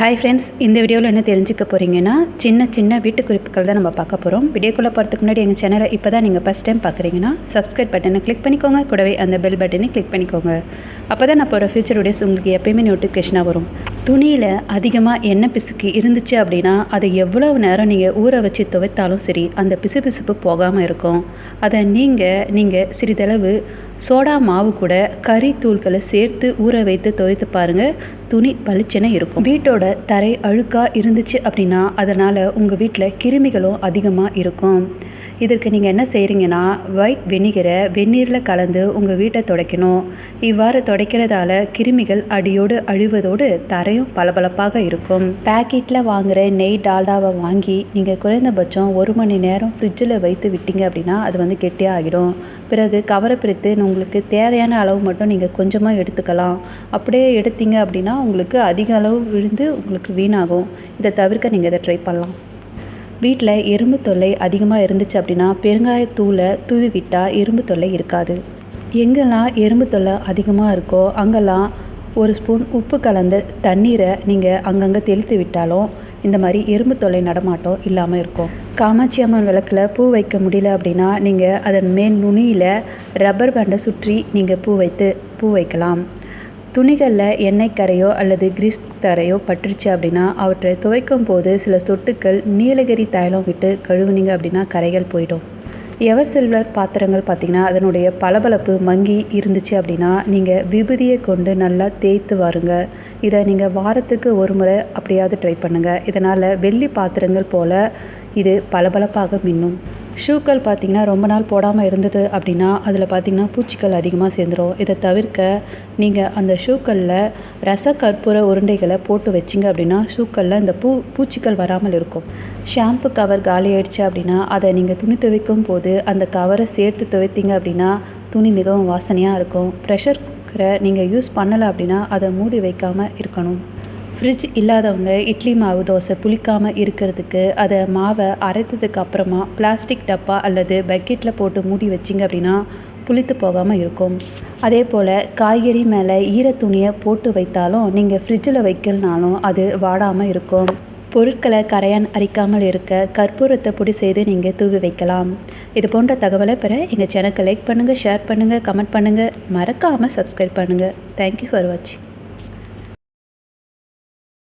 Hi friends இந்த வீடியோவில் என்ன தெரிஞ்சுக்க போகிறீங்கன்னா சின்ன சின்ன வீட்டு குறிப்புகள் தான் நம்ம பார்க்க போகிறோம் வீடியோக்குள்ளே போகிறதுக்கு முன்னாடி எங்கள் சேனலை இப்போ தான் நீங்கள் ஃபஸ்ட் டைம் பார்க்குறீங்கன்னா சப்ஸ்கிரைப் பட்டனை கிளிக் பண்ணிக்கோங்க. கூடவே அந்த பெல் பட்டனை கிளிக் பண்ணிக்கோங்க. அப்போ தான் நான் போகிற ஃபியூச்சர் வீடியோஸ் உங்களுக்கு எப்பயுமே நோட்டிஃபிகேஷனாக வரும். துணியில் அதிகமாக எண்ணெய் பிசுக்கு இருந்துச்சு அப்படின்னா அதை எவ்வளவு நேரம் நீங்கள் ஊற வச்சு துவைத்தாலும் சரி அந்த பிசு பிசுப்பு போகாமல் இருக்கும். அதை நீங்கள் நீங்கள் சிறிதளவு சோடா மாவு கூட கறி தூள்களை சேர்த்து ஊற வைத்து துவைத்து பாருங்கள் துணி பளிச்சென இருக்கும். வீட்டோட தரை அழுக்காக இருந்துச்சு அப்படின்னா அதனால் உங்கள் வீட்டில் கிருமிகளும் அதிகமாக இருக்கும். இதற்கு நீங்கள் என்ன செய்கிறீங்கன்னா ஒயிட் வெனிகரை வெந்நீரில் கலந்து உங்கள் வீட்டை துடைக்கணும். இவ்வாறு துடைக்கிறதால கிருமிகள் அடியோடு அழிவதோடு தரையும் பளபளப்பாக இருக்கும். பேக்கெட்டில் வாங்குகிற நெய் டால்டாவை வாங்கி நீங்கள் குறைந்தபட்சம் ஒரு மணி நேரம் ஃப்ரிட்ஜில் வைத்து விட்டீங்க அப்படின்னா அது வந்து கெட்டியாக ஆகிடும். பிறகு கவரை பிரித்து உங்களுக்கு தேவையான அளவு மட்டும் நீங்கள் கொஞ்சமாக எடுத்துக்கலாம். அப்படியே எடுத்தீங்க அப்படின்னா உங்களுக்கு அதிக அளவு விழுந்து உங்களுக்கு வீணாகும். இதை தவிர்க்க நீங்கள் இதை ட்ரை பண்ணலாம். வீட்டில் எறும்பு தொல்லை அதிகமாக இருந்துச்சு அப்படின்னா பெருங்காயத்தூளை தூவி விட்டால் எறும்பு தொல்லை இருக்காது. எங்கெல்லாம் எறும்பு தொல்லை அதிகமாக இருக்கோ அங்கெல்லாம் ஒரு ஸ்பூன் உப்பு கலந்த தண்ணீரை நீங்கள் அங்கங்கே தெளித்து விட்டாலும் இந்த மாதிரி எறும்பு தொல்லை நடமாட்டம் இல்லாமல் இருக்கும். காமாட்சி அம்மன் விளக்கில் பூ வைக்க முடியல அப்படின்னா நீங்கள் அதன் மேல் நுனியில் ரப்பர் பேண்டை சுற்றி நீங்கள் பூ வைத்து பூ வைக்கலாம். துணிகளில் எண்ணெய் கரையோ அல்லது கிரீஸ் தரையோ பட்டுருச்சு அப்படின்னா அவற்றை துவைக்கும் போது சில சொட்டுக்கள் நீலகிரி தைலம் விட்டு கழுவுனீங்க அப்படின்னா கரைகள் போயிடும். எவர் சில்வர் பாத்திரங்கள் பார்த்திங்கன்னா அதனுடைய பளபளப்பு மங்கி இருந்துச்சு அப்படின்னா நீங்கள் விபூதியை கொண்டு நல்லா தேய்த்து வாருங்க. இதை நீங்கள் வாரத்துக்கு ஒரு முறை அப்படியாவது ட்ரை பண்ணுங்கள் இதனால் வெள்ளி பாத்திரங்கள் போல் இது பளபளப்பாக மின்னும். ஷூக்கள் பார்த்திங்கன்னா ரொம்ப நாள் போடாமல் இருந்தது அப்படின்னா அதில் பார்த்திங்கன்னா பூச்சிகள் அதிகமாக சேர்ந்துடும் இதை தவிர்க்க நீங்கள் அந்த ஷூக்களில் ரச கற்பூர உருண்டைகளை போட்டு வச்சிங்க அப்படின்னா ஷூக்களில் இந்த பூ பூச்சிகள் வராமல் இருக்கும். ஷாம்பு கவர் காலி ஆயிடுச்சு அப்படின்னா அதை நீங்கள் துணி துவைக்கும் போது அந்த கவரை சேர்த்து துவைத்தீங்க அப்படின்னா துணி மிகவும் வாசனையாக இருக்கும். ப்ரெஷர் குக்கரை நீங்கள் யூஸ் பண்ணலை அப்படின்னா அதை மூடி வைக்காமல் இருக்கணும். ஃப்ரிட்ஜ் இல்லாதவங்க இட்லி மாவு தோசை புளிக்காமல் இருக்கிறதுக்கு அதை மாவை அரைத்ததுக்கு அப்புறமா பிளாஸ்டிக் டப்பா அல்லது பக்கெட்டில் போட்டு மூடி வச்சிங்க அப்படின்னா புளித்து போகாமல் இருக்கும். அதே போல் காய்கறி மேலே ஈர துணியை போட்டு வைத்தாலும் நீங்கள் ஃப்ரிட்ஜில் வைக்கலனாலும் அது வாடாமல் இருக்கும். பொருட்களை கரையான் அரிக்காமல் இருக்க கற்பூரத்தை பொடி செய்து நீங்கள் தூவி வைக்கலாம். இது போன்ற தகவலை பெற எங்கள் சேனலுக்கு லைக் பண்ணுங்கள் ஷேர் பண்ணுங்கள் கமெண்ட் பண்ணுங்கள் மறக்காமல் சப்ஸ்கிரைப் பண்ணுங்கள் தேங்க்யூ ஃபார் வாட்சிங்